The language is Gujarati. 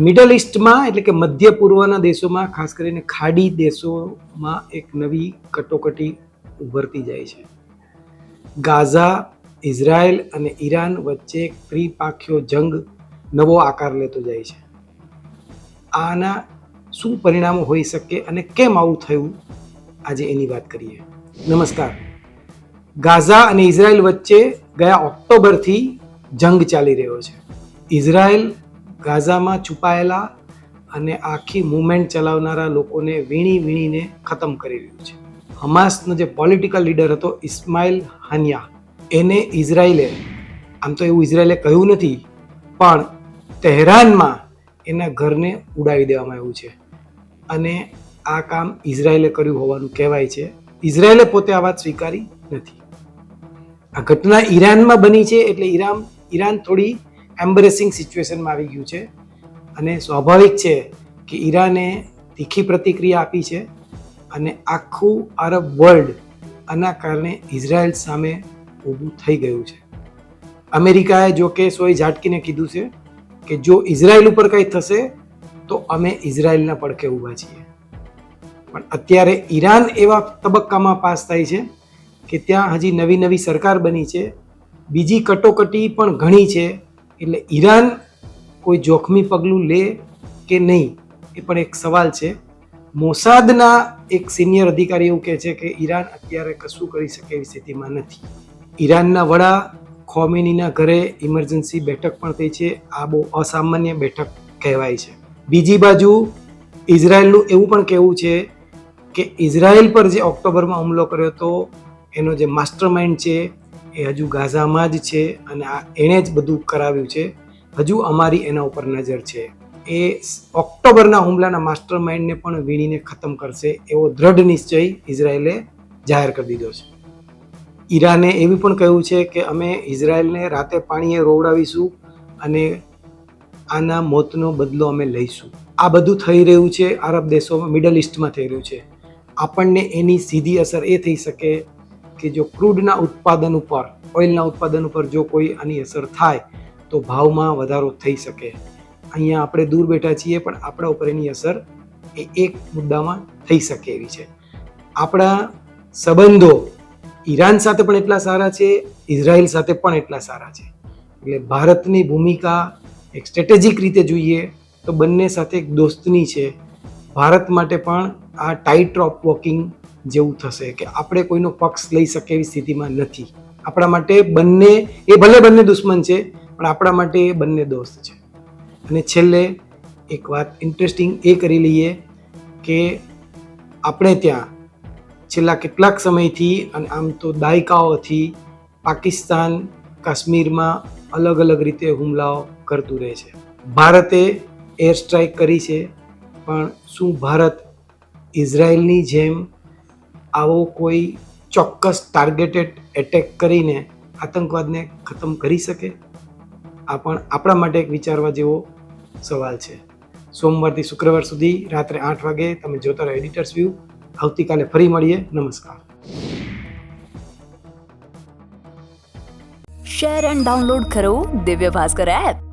મિડલ ઇસ્ટમાં એટલે કે મધ્ય પૂર્વના દેશોમાં, ખાસ કરીને ખાડી દેશોમાં એક નવી કટોકટી ઉભરતી જાય છે. ગાઝા, ઇઝરાયલ અને ઈરાન વચ્ચે એક ત્રિપાખ્યો જંગ નવો આકાર લેતો જાય છે. આના શું પરિણામો હોઈ શકે અને કેમ આવું થયું? આજે એની વાત કરીએ. નમસ્કાર. ગાઝા અને ઇઝરાયલ વચ્ચે ગયા ઓક્ટોબરથી જંગ ચાલી રહ્યો છે. ઇઝરાયલ ગાઝામાં છુપાયેલા અને આખી મુવમેન્ટ ચલાવનારા લોકોને વીણી વીણીને ખતમ કરી રહ્યું છે. હમાસનો જે પોલિટિકલ લીડર હતો, ઇસ્માઇલ હાનિયા, એને ઇઝરાયલે, આમ તો એવું ઇઝરાયલે કહ્યું નથી, પણ તહેરાનમાં એના ઘરને ઉડાવી દેવામાં આવ્યું છે. અને આ કામ ઇઝરાયલે કર્યું હોવાનું કહેવાય છે. ઇઝરાયલે પોતે આ વાત સ્વીકારી નથી. આ ઘટના ઈરાનમાં બની છે એટલે ઈરાન ઈરાન થોડી એમ્બરેસિંગ સિચ્યુએશનમાં આવી ગયું છે. અને સ્વાભાવિક છે કે ઈરાને તીખી પ્રતિક્રિયા આપી છે અને આખું અરબ વર્લ્ડ આના કારણે ઇઝરાયલ સામે ઊભું થઈ ગયું છે. અમેરિકાએ જો કે સોય ઝાટકીને કીધું છે કે જો ઇઝરાયલ ઉપર કંઈ થશે તો અમે ઇઝરાયલના પડખે ઊભા છીએ. પણ અત્યારે ઈરાન એવા તબક્કામાં પાસ થાય છે કે ત્યાં હજી નવી નવી સરકાર બની છે. બીજી કટોકટી પણ ઘણી છે. એટલે ઈરાન કોઈ જોખમી પગલું લે કે નહીં એ પણ એક સવાલ છે. મોસાદના એક સિનિયર અધિકારી એવું કહે છે કે ઈરાન અત્યારે કશું કરી શકે એવી સ્થિતિમાં નથી. ઈરાનના વડા ખોમેનીના ઘરે ઇમરજન્સી બેઠક પણ થઈ છે. આ બહુ અસામાન્ય બેઠક કહેવાય છે. બીજી બાજુ ઇઝરાયલનું એવું પણ કહેવું છે કે ઇઝરાયલ પર જે ઓક્ટોબરમાં હુમલો કર્યો હતો, એનો જે માસ્ટર માઇન્ડ છે એ હજુ ગાઝામાં જ છે અને આ એણે જ બધું કરાવ્યું છે. હજુ અમારી એના ઉપર નજર છે. એ ઓક્ટોબરના હુમલાના માસ્ટર માઇન્ડને પણ વીણીને ખતમ કરશે એવો દ્રઢ નિશ્ચય ઇઝરાયલે જાહેર કરી દીધો છે. ઈરાને એવું પણ કહ્યું છે કે અમે ઇઝરાયલને રાતે પાણીએ રોવડાવીશું અને આના મોતનો બદલો અમે લઈશું. આ બધું થઈ રહ્યું છે અરબ દેશોમાં, મિડલ ઇસ્ટમાં થઈ રહ્યું છે. આપણને એની સીધી અસર એ થઈ શકે કે જો ક્રૂડના ઉત્પાદન ઉપર, ઓઇલના ઉત્પાદન ઉપર જો કોઈ આની અસર થાય, તો ભાવમાં વધારો થઈ શકે. અહીંયા આપણે દૂર બેઠા છીએ, પણ આપણા ઉપર એની અસર એ એક મુદ્દામાં થઈ શકે એવી છે. આપણા સંબંધો ઈરાન સાથે પણ એટલા સારા છે, ઇઝરાયલ સાથે પણ એટલા સારા છે. એટલે ભારતની ભૂમિકા એક સ્ટ્રેટેજિક રીતે જોઈએ, તો બંને સાથે એક દોસ્તની છે. ભારત માટે પણ આ ટાઈટ ટ્રોપ વોકિંગ જેવું થશે કે આપણે કોઈનો પક્ષ લઈ શકે એવી સ્થિતિમાં નથી. આપણા માટે બંને, એ ભલે બંને દુશ્મન છે, પણ આપણા માટે એ બંને દોસ્ત છે. અને છેલ્લે એક વાત ઇન્ટરેસ્ટિંગ એ કરી લઈએ કે આપણે ત્યાં છેલ્લા કેટલાક સમયથી અને આમ તો દાયકાઓથી પાકિસ્તાન, કાશ્મીરમાં અલગ અલગ રીતે હુમલાઓ કરતું રહે છે. ભારતે એર સ્ટ્રાઇક કરી છે, પણ શું ભારત ઇઝરાયલની જેમ આવો કોઈ ચોક્કસ ટાર્ગેટેડ એટેક કરીને આતંકવાદને ખતમ કરી શકે? આ પણ આપણા માટે એક વિચારવા જેવો સવાલ છે. સોમવારથી શુક્રવાર સુધી રાત્રે આઠ વાગે તમે જોતા રહો એડિટર્સ વ્યૂ આવતીકાલે ફરી મળીએ. નમસ્કાર. શેર એન્ડ ડાઉનલોડ કરો દિવ્ય ભાસ્કર એપ